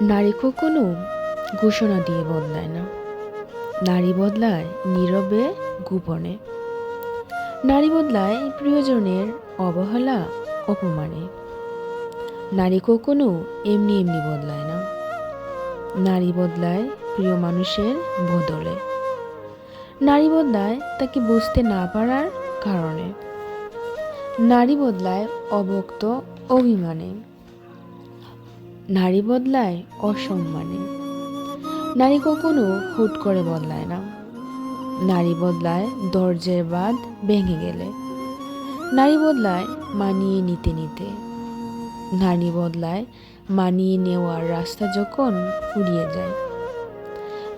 নারী কখনো ঘোষণা দিয়ে বদলায় না। নারী বদলায় নীরবে, গোপনে। নারী বদলায় প্রিয়জনের অবহেলা, অপমানে। নারী কখনো এমনি এমনি বদলায় না। নারী বদলায় প্রিয় মানুষের বদলে। নারী বদলায় তাকে বুঝতে না পারার কারণে। নারী বদলায় অবক্ত, অভিমানে। নারী বদলায় অসম্মানে। নারী কখনো হুট করে বদলায় না। নারী বদলায় দরজের বাদ ভেঙে গেলে। নারী বদলায় মানিয়ে নিতে নিতে। নারী বদলায় মানিয়ে নেওয়ার রাস্তা যখন ফুরিয়ে যায়।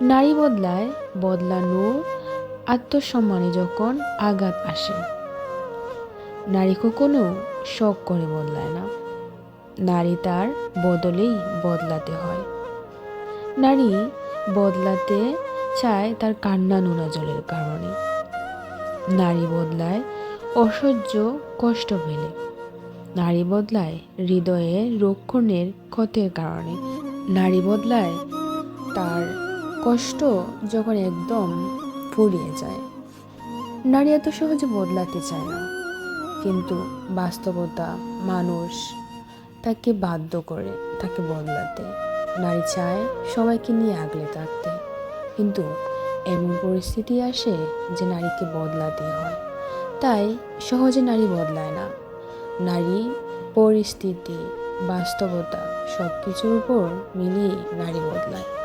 নারী বদলায় বদলানো আত্মসম্মানে যখন আঘাত আসে। নারী কখনো শখ করে বদলায় না। নারী তার বদলেই বদলাতে হয়। নারী বদলাতে চায় তার কান্না নোনা জলের কারণে। নারী বদলায় অসহ্য কষ্ট পেলে। নারী বদলায় হৃদয়ে রক্ষণের ক্ষতের কারণে। নারী বদলায় তার কষ্ট যখন একদম ফুরিয়ে যায়। নারী এত সহজে বদলাতে চায় না। কিন্তু বাস্তবতা মানুষ তাকে বাধ্য করে তাকে বদলাতে। নারী চায় সবাইকে নিয়ে আগলে থাকতে। কিন্তু এমন পরিস্থিতি আসে যে নারীকে বদলাতে হয়। তাই সহজে নারী বদলায় না। নারী পরিস্থিতি, বাস্তবতা সব কিছুর উপর মিলিয়ে নারী বদলায়।